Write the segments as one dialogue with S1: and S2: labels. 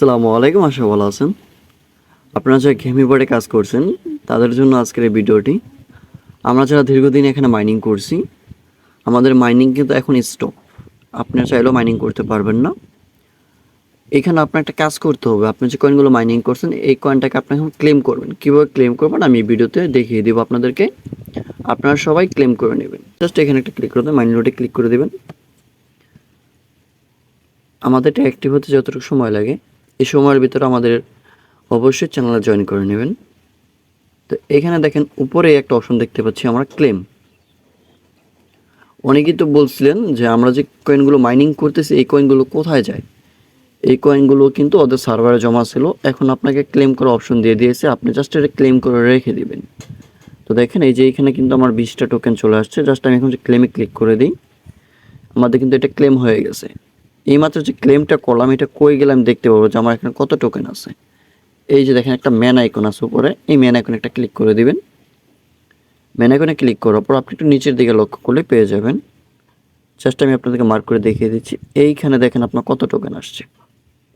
S1: আসসালামু আলাইকুম, আশা ভালো আছেন। আপনারা যারা ঘেমি বোর্ডে কাজ করছেন, তাদের জন্য আজকের এই ভিডিওটি। আমরা যারা দীর্ঘদিন এখানে মাইনিং করছি, আমাদের মাইনিং কিন্তু এখন স্টপ আপনারা চাইলেও মাইনিং করতে পারবেন না। এখানে আপনার একটা কাজ করতে হবে। আপনি যে কয়েনগুলো মাইনিং করছেন, এই কয়েনটাকে আপনি এখন ক্লেম করবেন। কীভাবে ক্লেম করবেন, আমি ভিডিওতে দেখিয়ে দেবো আপনাদেরকে। আপনারা সবাই ক্লেম করে নেবেন। জাস্ট এখানে একটা ক্লিক করে দেবেন মাইনিং লোডে ক্লিক করে দেবেন। আমাদের এটা অ্যাক্টিভ হতে যতটুকু সময় লাগে। এই সময়ের ভিতরে আমাদের অবশ্যই চ্যানেলে জয়েন করে নেবেন। তো এখানে দেখেন উপরে একটা অপশন দেখতে পাচ্ছি আমরা ক্লেম অনেকেই তো বলছিলেন যে আমরা যে কয়েনগুলো মাইনিং করতেছি, এই কয়েনগুলো কোথায় যায়? এই কয়েনগুলো কিন্তু ওদের সার্ভারে জমা ছিল। এখন আপনাকে ক্লেম করার অপশন দিয়ে দিয়েছে। আপনি জাস্ট এটা ক্লেম করে রেখে দিবেন। তো দেখেন এই যে এখানে কিন্তু আমার বিশটা টোকেন চলে আসছে। জাস্ট আমি এখন যে ক্লেমে ক্লিক করে দিই, আমাদের কিন্তু এটা ক্লেম হয়ে গেছে। এইমাত্র যে ক্লেমটা করলাম, এটা কই গেলে আমি দেখতে পাবো যে আমার এখানে কত টোকেন আছে? এই যে দেখেন একটা ম্যান আইকন আছে উপরে, এই ম্যান আইকনে একটা ক্লিক করে দিবেন। ম্যান আইকনে ক্লিক করার পর আপনি একটু নিচের দিকে লক্ষ্য করলে পেয়ে যাবেন। জাস্ট আমি আপনাদেরকে মার্ক করে দেখিয়ে দিচ্ছি। এইখানে দেখেন আপনার কত টোকেন আসছে।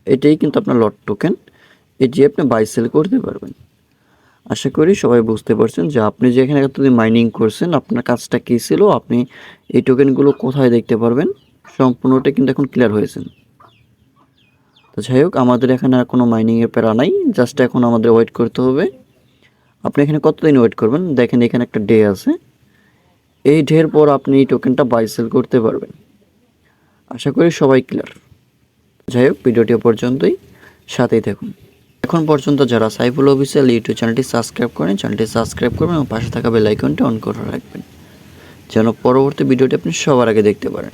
S1: এটাই কিন্তু আপনার লট টোকেন এটি আপনি বাই সেল করতে পারবেন। আশা করি সবাই বুঝতে পারছেন যে আপনি যে এখানে এতদিন মাইনিং করছেন, আপনার কাজটা কী ছিল? আপনি এই টোকেনগুলো কোথায় দেখতে পারবেন? সম্পূর্ণটা কিন্তু এখন ক্লিয়ার হয়েছে। তো যাই হোক, আমাদের এখানে আর কোনো মাইনিংয়ের প্যারা নাই জাস্ট এখন আমাদের ওয়েট করতে হবে। আপনি এখানে কতদিন ওয়েট করবেন? দেখেন এখানে একটা ডে আছে। এই ডের পর আপনি এই টোকেনটা বাই সেল করতে পারবেন। আশা করি সবাই ক্লিয়ার যাই হোক, ভিডিওটি পর্যন্তই। সাথেই থাকুন। এখন পর্যন্ত যারা সাইফুল অফিসিয়াল ইউটিউব চ্যানেলটি সাবস্ক্রাইব করেন, চ্যানেলটি সাবস্ক্রাইব করবেন এবং পাশে থাকা বেল আইকনটি অন করে রাখবেন। যেন পরবর্তী ভিডিওটি আপনি সবার আগে দেখতে পারেন।